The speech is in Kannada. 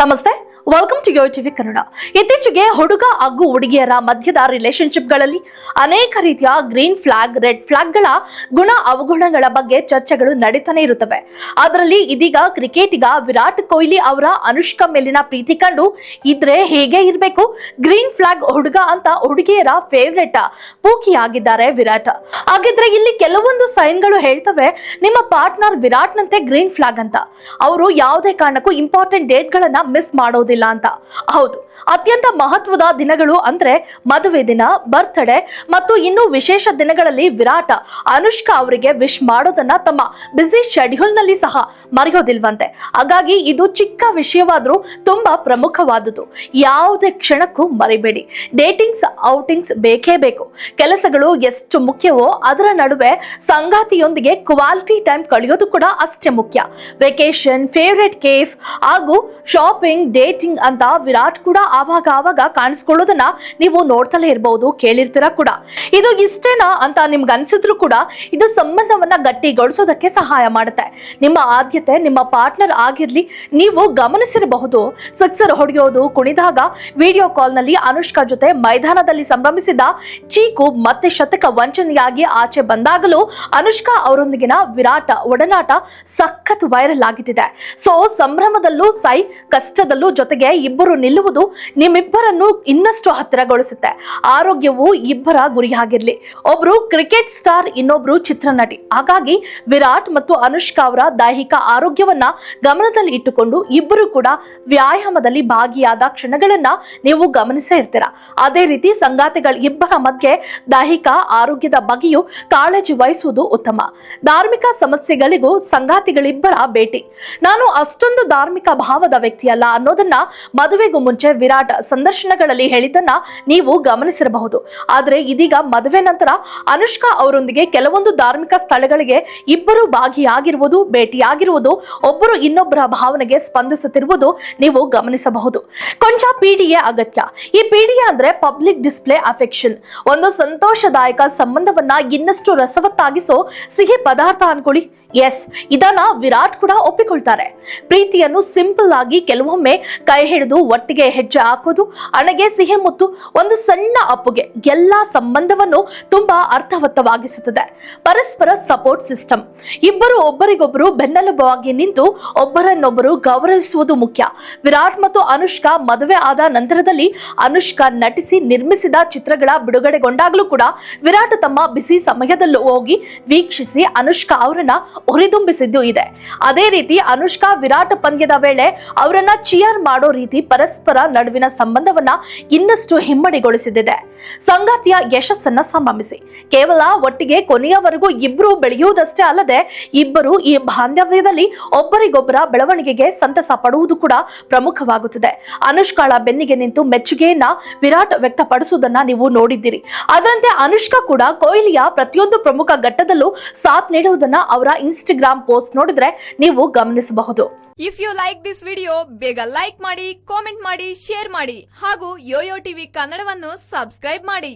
नमस्ते। Welcome to Yo TV Kannada ಇತ್ತೀಚೆಗೆ ಹುಡುಗ ಹಾಗೂ ಹುಡುಗಿಯರ ಮಧ್ಯದ ರಿಲೇಶನ್ಶಿಪ್ಗಳಲ್ಲಿ ಅನೇಕ ರೀತಿಯ ಗ್ರೀನ್ ಫ್ಲಾಗ್ ರೆಡ್ ಫ್ಲಾಗ್ಗಳ ಗುಣ ಅವಗುಣಗಳ ಬಗ್ಗೆ ಚರ್ಚೆಗಳು ನಡೀತಾನೆ ಇರುತ್ತವೆ. ಅದರಲ್ಲಿ ಇದೀಗ ಕ್ರಿಕೆಟಿಗ ವಿರಾಟ್ ಕೊಹ್ಲಿ ಅವರ ಅನುಷ್ಕಾ ಮೇಲಿನ ಪ್ರೀತಿ ಕಂಡು ಇದ್ರೆ ಹೇಗೆ ಇರಬೇಕು? ಗ್ರೀನ್ ಫ್ಲಾಗ್ ಹುಡುಗ ಅಂತ ಹುಡುಗಿಯರ ಫೇವ್ರೆಟ್ ಪೂಕಿಯಾಗಿದ್ದಾರೆ ವಿರಾಟ್. ಹಾಗಿದ್ರೆ ಇಲ್ಲಿ ಕೆಲವೊಂದು ಸೈನ್ಗಳು ಹೇಳ್ತವೆ. ನಿಮ್ಮ ಪಾರ್ಟ್ನರ್ ವಿರಾಟ್ನಂತೆ ಗ್ರೀನ್ ಫ್ಲಾಗ್ ಅಂತ. ಅವರು ಯಾವುದೇ ಕಾರಣಕ್ಕೂ ಇಂಪಾರ್ಟೆಂಟ್ ಡೇಟ್ಗಳನ್ನ ಮಿಸ್ ಮಾಡೋದಿಲ್ಲ ಅಂತ. ಹೌದು. ಅತ್ಯಂತ ಮಹತ್ವದ ದಿನಗಳು ಅಂದ್ರೆ ಮದುವೆ ದಿನ ಬರ್ತ್ಡೇ ಮತ್ತು ಇನ್ನು ವಿಶೇಷ ದಿನಗಳಲ್ಲಿ ವಿರಾಟ. ಅನುಷ್ಕಾ ಅವರಿಗೆ ವಿಶ್ ಮಾಡೋದನ್ನ ತಮ್ಮ ಬ್ಯುಸಿ ಶೆಡ್ಯೂಲ್ನಲ್ಲಿ ಸಹ ಮರೆಯೋದಿಲ್ವಂತೆ. ಹಾಗಾಗಿ ಇದು ಚಿಕ್ಕ ವಿಷಯವಾದ್ರೂ ತುಂಬಾ ಪ್ರಮುಖವಾದುದು ಯಾವುದೇ ಕ್ಷಣಕ್ಕೂ ಮರಿಬೇಡಿ. ಡೇಟಿಂಗ್ಸ್ ಔಟಿಂಗ್ಸ್ ಬೇಕೇ ಬೇಕು. ಕೆಲಸಗಳು ಎಷ್ಟು ಮುಖ್ಯವೋ ಅದರ ನಡುವೆ ಸಂಗಾತಿಯೊಂದಿಗೆ ಕ್ವಾಲಿಟಿ ಟೈಮ್ ಕಳೆಯೋದು ಕೂಡ ಅಷ್ಟೇ ಮುಖ್ಯ. ವೆಕೇಶನ್ ಫೇವ್ರೆಟ್ ಕೇಫ್ ಹಾಗೂ ಶಾಪಿಂಗ್ ಡೇಟಿಂಗ್ ಅಂತ ವಿರಾಟ್ ಕೂಡ ಆವಾಗ ಆವಾಗ ಕಾಣಿಸ್ಕೊಳ್ಳೋದನ್ನ ನೀವು ನೋಡ್ತಲೇ ಇರಬಹುದು ಕೇಳಿರ್ತೀರ ಕೂಡ. ಇದು ಇಷ್ಟೇನಾ ಅಂತ ನಿಮ್ಗೆ ಅನ್ಸಿದ್ರು ಕೂಡ ಇದು ಸಂಬಂಧವನ್ನ ಗಟ್ಟಿಗೊಳಿಸೋದಕ್ಕೆ ಸಹಾಯ ಮಾಡುತ್ತೆ. ನಿಮ್ಮ ಆದ್ಯತೆ, ನಿಮ್ಮ ಪಾರ್ಟ್ನರ್ ಆಗಿರ್ಲಿ, ನೀವು ಗಮನಿಸಿರಬಹುದು. ಸಿಕ್ಸರ್ ಹೊಡೆಯೋದು, ಕುಣಿದಾಗ ವಿಡಿಯೋ ಕಾಲ್ನಲ್ಲಿ ಅನುಷ್ಕಾ ಜೊತೆ ಮೈದಾನದಲ್ಲಿ ಸಂಭ್ರಮಿಸಿದ ಚೀಕು ಮತ್ತೆ ಶತಕ ವಂಚನೆಯಾಗಿ ಆಚೆ ಬಂದಾಗಲೂ ಅನುಷ್ಕಾ ಅವರೊಂದಿಗಿನ ವಿರಾಟ, ಒಡನಾಟ ಸಖತ್ ವೈರಲ್ ಆಗಿದೆ ಸೊ ಸಂಭ್ರಮದಲ್ಲೂ ಸೈ, ಕಷ್ಟದಲ್ಲೂ ಜೊತೆಗೆ ಇಬ್ಬರು ನಿಲ್ಲುವುದು ನಿಮ್ಮಿಬ್ಬರನ್ನು ಇನ್ನಷ್ಟು ಹತ್ತಿರಗೊಳಿಸುತ್ತೆ. ಆರೋಗ್ಯವು ಇಬ್ಬರ ಗುರಿಯಾಗಿರ್ಲಿ. ಒಬ್ರು ಕ್ರಿಕೆಟ್ ಸ್ಟಾರ್, ಇನ್ನೊಬ್ರು ಚಿತ್ರನಟಿ. ಹಾಗಾಗಿ ವಿರಾಟ್ ಮತ್ತು ಅನುಷ್ಕಾ ಅವರ ದೈಹಿಕ ಆರೋಗ್ಯವನ್ನ ಗಮನದಲ್ಲಿ ಇಟ್ಟುಕೊಂಡು ಇಬ್ಬರು ಕೂಡ ವ್ಯಾಯಾಮದಲ್ಲಿ ಭಾಗಿಯಾದ ಕ್ಷಣಗಳನ್ನ ನೀವು ಗಮನಿಸೇ ಇರ್ತೀರ. ಅದೇ ರೀತಿ ಸಂಗಾತಿಗಳ ಇಬ್ಬರ ಮಧ್ಯೆ ದೈಹಿಕ ಆರೋಗ್ಯದ ಬಗ್ಗೆಯೂ ಕಾಳಜಿ ವಹಿಸುವುದು ಉತ್ತಮ. ಧಾರ್ಮಿಕ ಸಮಸ್ಯೆಗಳಿಗೂ ಸಂಗಾತಿಗಳಿಬ್ಬರ ಭೇಟಿ. ನಾನು ಅಷ್ಟೊಂದು ಧಾರ್ಮಿಕ ಭಾವದ ವ್ಯಕ್ತಿಯಲ್ಲ ಅನ್ನೋದನ್ನ ಮದುವೆಗೂ ಮುಂಚೆ ವಿರಾಟ್ ಸಂದರ್ಶನಗಳಲ್ಲಿ ಹೇಳಿದ್ದನ್ನ ನೀವು ಗಮನಿಸಿರಬಹುದು. ಆದರೆ ಇದೀಗ ಮದುವೆ ನಂತರ ಅನುಷ್ಕಾ ಅವರೊಂದಿಗೆ ಕೆಲವೊಂದು ಧಾರ್ಮಿಕ ಸ್ಥಳಗಳಿಗೆ ಇಬ್ಬರು ಭಾಗಿಯಾಗಿರುವುದು, ಭೇಟಿಯಾಗಿರುವುದು, ಒಬ್ಬರು ಇನ್ನೊಬ್ಬರ ಭಾವನೆಗೆ ಸ್ಪಂದಿಸುತ್ತಿರುವುದು ನೀವು ಗಮನಿಸಬಹುದು. ಕೊಂಚ ಪಿಡಿಎ ಅಗತ್ಯ. ಈ ಪಿಡಿಎ ಅಂದ್ರೆ ಪಬ್ಲಿಕ್ ಡಿಸ್ಪ್ಲೇ ಅಫೆಕ್ಷನ್ ಒಂದು ಸಂತೋಷದಾಯಕ ಸಂಬಂಧವನ್ನ ಇನ್ನಷ್ಟು ರಸವತ್ತಾಗಿಸೋ ಸಿಹಿ ಪದಾರ್ಥ ಅನ್ಕೊಳ್ಳಿ. ಎಸ್ ಇದನ್ನ ವಿರಾಟ್ ಕೂಡ ಒಪ್ಪಿಕೊಳ್ತಾರೆ. ಪ್ರೀತಿಯನ್ನು ಸಿಂಪಲ್ ಆಗಿ ಕೆಲವೊಮ್ಮೆ ಕೈ ಹಿಡಿದು ಒಟ್ಟಿಗೆ ಹೆಜ್ಜೆ ಹಾಕೋದು, ಹಣೆಗೆ ಸಿಹಿ ಮುತ್ತು, ಒಂದು ಸಣ್ಣ ಅಪ್ಪುಗೆ ಎಲ್ಲಾ ಸಂಬಂಧವನ್ನು ತುಂಬಾ ಅರ್ಥವತ್ತವಾಗಿಸುತ್ತದೆ. ಪರಸ್ಪರ ಸಪೋರ್ಟ್ ಸಿಸ್ಟಮ್ ಇಬ್ಬರು ಒಬ್ಬರಿಗೊಬ್ಬರು ಬೆನ್ನೆಲುಬಾಗಿ ನಿಂತು ಒಬ್ಬರನ್ನೊಬ್ಬರು ಗೌರವಿಸುವುದು ಮುಖ್ಯ. ವಿರಾಟ್ ಮತ್ತು ಅನುಷ್ಕಾ ಮದುವೆ ಆದ ನಂತರದಲ್ಲಿ ಅನುಷ್ಕಾ ನಟಿಸಿ ನಿರ್ಮಿಸಿದ ಚಿತ್ರಗಳ ಬಿಡುಗಡೆಗೊಂಡಾಗಲೂ ಕೂಡ ವಿರಾಟ್ ತಮ್ಮ ಬಿಸಿ ಸಮಯದಲ್ಲೂ ಹೋಗಿ ವೀಕ್ಷಿಸಿ ಅನುಷ್ಕಾ ಅವರನ್ನ ಹುರಿದುಂಬಿಸಿದ್ದು ಇದೆ. ಅದೇ ರೀತಿ ಅನುಷ್ಕಾ ವಿರಾಟ್ ಪಂದ್ಯದ ವೇಳೆ ಅವರನ್ನ ಚಿಯರ್ ಮಾಡೋ ರೀತಿ ಪರಸ್ಪರ ನಡುವಿನ ಸಂಬಂಧವನ್ನ ಇನ್ನಷ್ಟು ಹಿಮ್ಮಡಿಗೊಳಿಸಿದೆ ಸಂಗಾತಿಯ ಯಶಸ್ಸನ್ನ ಸಂಭ್ರಮಿಸಿ. ಕೇವಲ ಒಟ್ಟಿಗೆ ಕೊನೆಯವರೆಗೂ ಇಬ್ಬರು ಬೆಳೆಯುವುದಷ್ಟೇ ಅಲ್ಲದೆ ಇಬ್ಬರು ಈ ಬಾಂಧವ್ಯದಲ್ಲಿ ಒಬ್ಬರಿಗೊಬ್ಬರ ಬೆಳವಣಿಗೆಗೆ ಸಂತಸ ಪಡುವುದು ಕೂಡ ಪ್ರಮುಖವಾಗುತ್ತದೆ. ಅನುಷ್ಕಾಳ ಬೆನ್ನಿಗೆ ನಿಂತು ಮೆಚ್ಚುಗೆಯನ್ನ ವಿರಾಟ್ ವ್ಯಕ್ತಪಡಿಸುವುದನ್ನ ನೀವು ನೋಡಿದ್ದೀರಿ. ಅದರಂತೆ ಅನುಷ್ಕಾ ಕೂಡ ಕೊಹ್ಲಿಯ ಪ್ರತಿಯೊಂದು ಪ್ರಮುಖ ಘಟ್ಟದಲ್ಲೂ ಸಾಥ್ ನೀಡುವುದನ್ನ ಅವರ ಇನ್ಸ್ಟಾಗ್ರಾಮ್ ಪೋಸ್ಟ್ ನೋಡಿದ್ರೆ ನೀವು ಗಮನಿಸಬಹುದು. If you like this video ಬೇಗ ಲೈಕ್ ಮಾಡಿ ಕಾಮೆಂಟ್ ಮಾಡಿ ಶೇರ್ ಮಾಡಿ ಹಾಗೂ ಯೋಯೋ ಟಿವಿ ಕನ್ನಡವನ್ನು ಸಬ್ಸ್ಕ್ರೈಬ್ ಮಾಡಿ.